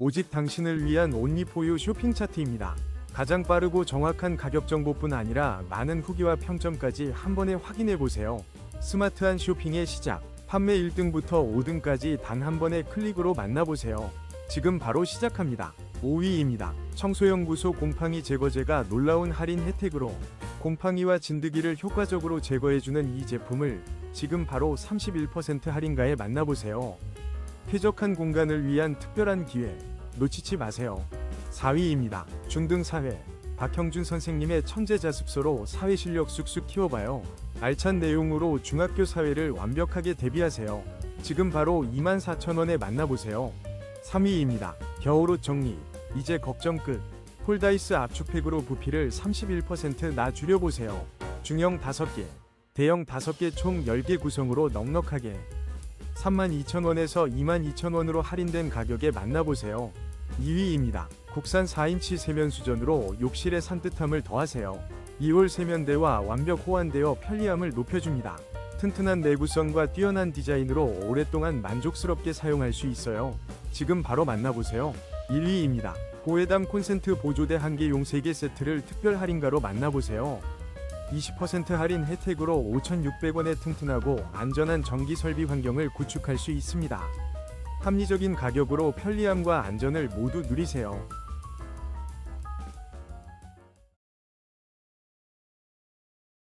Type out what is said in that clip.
오직 당신을 위한 온리포유 쇼핑 차트입니다. 가장 빠르고 정확한 가격 정보뿐 아니라 많은 후기와 평점까지 한 번에 확인해 보세요. 스마트한 쇼핑의 시작. 판매 1등부터 5등까지 단 한 번의 클릭으로 만나보세요. 지금 바로 시작합니다. 5위입니다. 청소연구소 곰팡이 제거제가 놀라운 할인 혜택으로 곰팡이와 진드기를 효과적으로 제거해주는 이 제품을 지금 바로 31% 할인가에 만나보세요. 쾌적한 공간을 위한 특별한 기회 놓치지 마세요. 4위입니다. 중등 사회 박형준 선생님의 천재자습서로 사회 실력 쑥쑥 키워봐요. 알찬 내용으로 중학교 사회를 완벽하게 대비하세요. 지금 바로 24,000원에 만나보세요. 3위입니다. 겨울옷 정리 이제 걱정 끝. 폴다이스 압축팩으로 부피를 31%나 줄여보세요. 중형 5개, 대형 5개 총 10개 구성으로 넉넉하게 32,000원에서 22,000원으로 할인된 가격에 만나보세요. 2위입니다. 국산 4인치 세면 수전으로 욕실의 산뜻함을 더하세요. 2월 세면대와 완벽 호환되어 편리함을 높여줍니다. 튼튼한 내구성과 뛰어난 디자인으로 오랫동안 만족스럽게 사용할 수 있어요. 지금 바로 만나보세요. 1위입니다. 고해담 콘센트 보조대 1개 용 3개 세트를 특별 할인가로 만나보세요. 20% 할인 혜택으로 5,600원에 튼튼하고 안전한 전기 설비 환경을 구축할 수 있습니다. 합리적인 가격으로 편리함과 안전을 모두 누리세요.